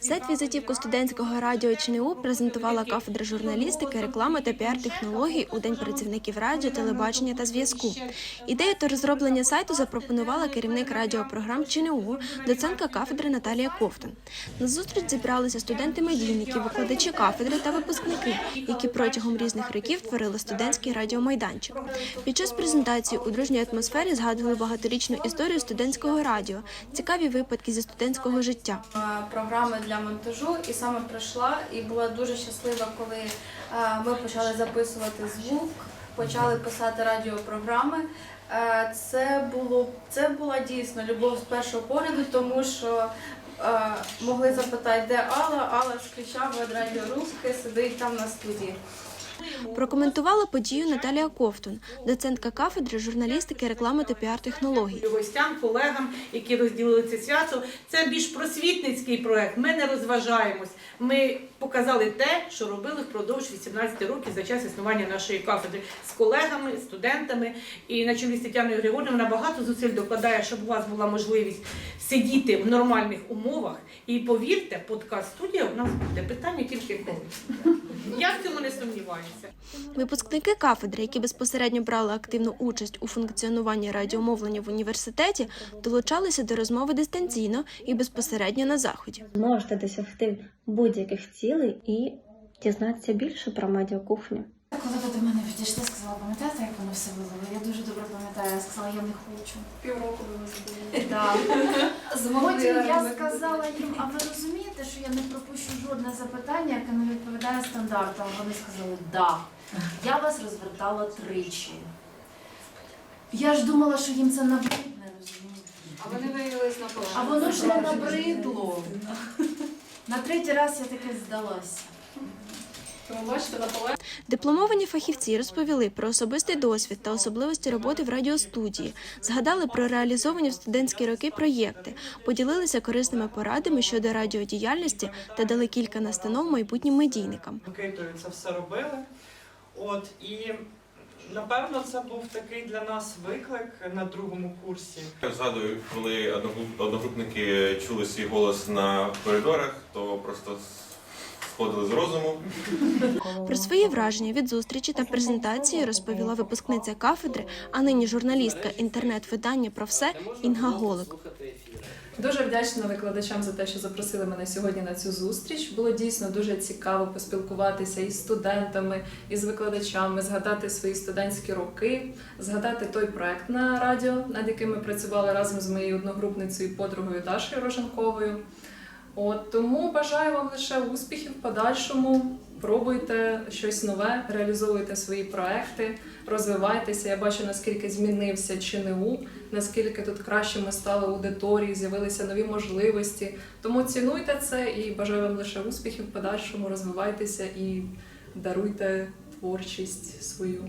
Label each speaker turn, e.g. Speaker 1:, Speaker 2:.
Speaker 1: Сайт візитівку студентського радіо ЧНУ презентувала кафедра журналістики, реклами та піар-технологій у День працівників радіо, телебачення та зв'язку. Ідею та розроблення сайту запропонувала керівник радіопрограм ЧНУ, доцентка кафедри Наталія Ковтун. На зустріч зібралися студенти-медійники, викладачі кафедри та випускники, які протягом різних років творили студентський радіомайданчик. Під час презентації у дружній атмосфері згадували багаторічну історію студентського радіо, цікаві випадки зі студентського життя.
Speaker 2: Програми для монтажу і саме прийшла і була дуже щаслива, коли е, ми почали записувати звук, почали писати радіопрограми. Е, Це було це була дійсно любов з першого погляду, тому що е, могли запитати, де Алла, Алла з ключами від радіорусики сидить там на студії.
Speaker 1: Прокоментувала подію Наталія Ковтун, доцентка кафедри журналістики, реклами та піар-технологій.
Speaker 3: гостям, колегам, які розділили це свято. Це більш просвітницький проект. Ми не розважаємось. Ми показали те, що робили впродовж 18 років за час існування нашої кафедри з колегами, студентами. І на чолі з Тетяною Григорівною багато зусиль докладає, щоб у вас була можливість сидіти в нормальних умовах. І повірте, подкаст-студія у нас буде питання тільки коли. Цьому не сумніваюся.
Speaker 1: Випускники кафедри, які безпосередньо брали активну участь у функціонуванні радіомовлення в університеті, долучалися до розмови дистанційно і безпосередньо на заході.
Speaker 4: Зможете досягти будь-яких цілей і дізнатися більше про медіакухню.
Speaker 5: Коли ви до мене підійшли, сказала, пам'ятаєте, як воно все було? Я дуже добре пам'ятаю, я сказала, я не хочу.
Speaker 2: Півроку до нас було.
Speaker 5: Так. Потім я сказала їм, а ви розумієте, що я не пропущу жодне запитання, яке не відповідає стандартам? Вони сказали, да. Я вас розвертала тричі. Я ж думала, що їм це набридне, розумієте?
Speaker 2: А вони виявилися на
Speaker 5: А воно ж не набридло. На третій раз я таки здалася.
Speaker 2: Тому бачите, на
Speaker 1: Дипломовані фахівці розповіли про особистий досвід та особливості роботи в радіостудії, згадали про реалізовані в студентські роки проєкти, поділилися корисними порадами щодо радіодіяльності та дали кілька настанов майбутнім медійникам.
Speaker 6: Микитою це все робили. От і напевно це був такий для нас виклик на другому курсі.
Speaker 7: Я згадую, коли одногруп- одногрупники чули свій голос на коридорах, то просто сходили з розуму.
Speaker 1: Про свої враження від зустрічі та презентації розповіла випускниця кафедри, а нині журналістка інтернет-видання про все Інга Голик.
Speaker 8: Дуже вдячна викладачам за те, що запросили мене сьогодні на цю зустріч. Було дійсно дуже цікаво поспілкуватися із студентами, із викладачами, згадати свої студентські роки, згадати той проект на радіо, над яким ми працювали разом з моєю одногрупницею і подругою Дашою Роженковою. От тому бажаю вам лише успіхів в подальшому. Пробуйте щось нове, реалізовуйте свої проекти, розвивайтеся. Я бачу, наскільки змінився ЧНУ, наскільки тут кращими стали аудиторії, з'явилися нові можливості. Тому цінуйте це і бажаю вам лише успіхів в подальшому, розвивайтеся і даруйте творчість свою.